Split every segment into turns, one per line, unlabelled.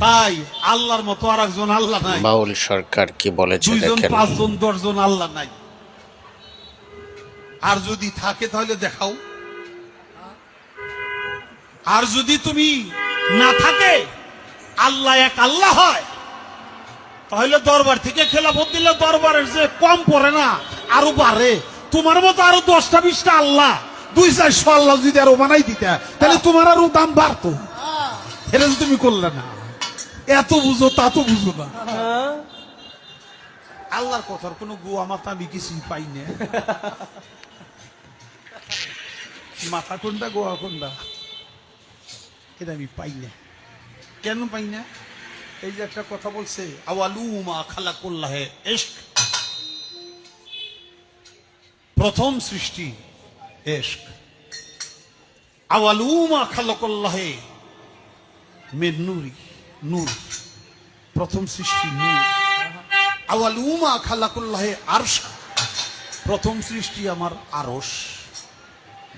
তাই আল্লাহর মতো আর একজন আল্লাহ নাই।
বাউল সরকার কি বলেছে
দুইজন পাঁচজন দশজন আল্লাহ নাই। আর যদি থাকে তাহলে দেখাও। আর যদি তুমি না থাকে আল্লাহ এক আল্লাহ হয় তাহলে দরবার থেকে খেলাফত দিলে দরবারের যে কম পড়ে না আরও বাড়ে। তোমার মতো আরও দশটা বিশটা আল্লাহ দুই চারশো আল্লাহ যদি আরও বানাই দিতে তাহলে তোমার আরও দাম বাড়তো। এটা তুমি করলে না। এত বুঝো তা তো বুঝো না। আল্লাহর কথার কোনো গোয়া মাথা আমি কিছুই পাই না। মাথা কোনটা গোয়া কোনটা? এটা আমি পাই না। কেন পাই না? এই যে একটা কথা বলছে আওয়ালুমা খালা করলাহে এশক প্রথম সৃষ্টি এশক আওয়ালুমা খালা করলাহে মের নুরি, প্রথম সৃষ্টি নূর। আওয়ালুমা খালাকুল্লাহে আরশ, প্রথম সৃষ্টি আমার আরশ।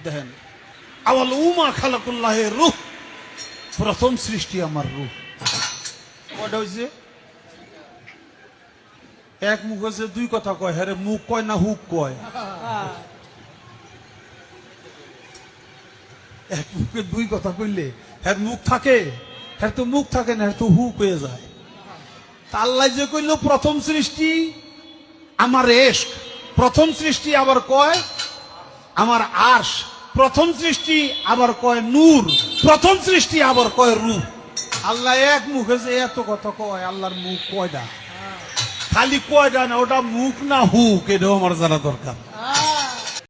দেখেন আওয়ালুমা খালাকুল্লাহে রূহ, প্রথম সৃষ্টি আমার রূহ। কয়টা হয়েছে এক মুখ হচ্ছে দুই কথা কয়। হ্যাঁ মুখ কয় না হুক কয়? এক মুখে দুই কথা কইলে হ্যাঁ মুখ থাকে? হ্যাঁ তো মুখ থাকে না হ্যাঁ তো হুক হয়ে যায়। আল্লাহ যে কইল, প্রথম সৃষ্টি আমার এশ প্রথম সৃষ্টি আবার কয় আমার আশ প্রথম সৃষ্টি আবার কয় নূর, প্রথম সৃষ্টি আবার কয় রূপ। আল্লাহ এক মুখে যে এত কথা কয়, আল্লাহর মুখ কয়টা খালি কয়টা না, ওটা মুখ না হুক, এটাও আমার জানা দরকার।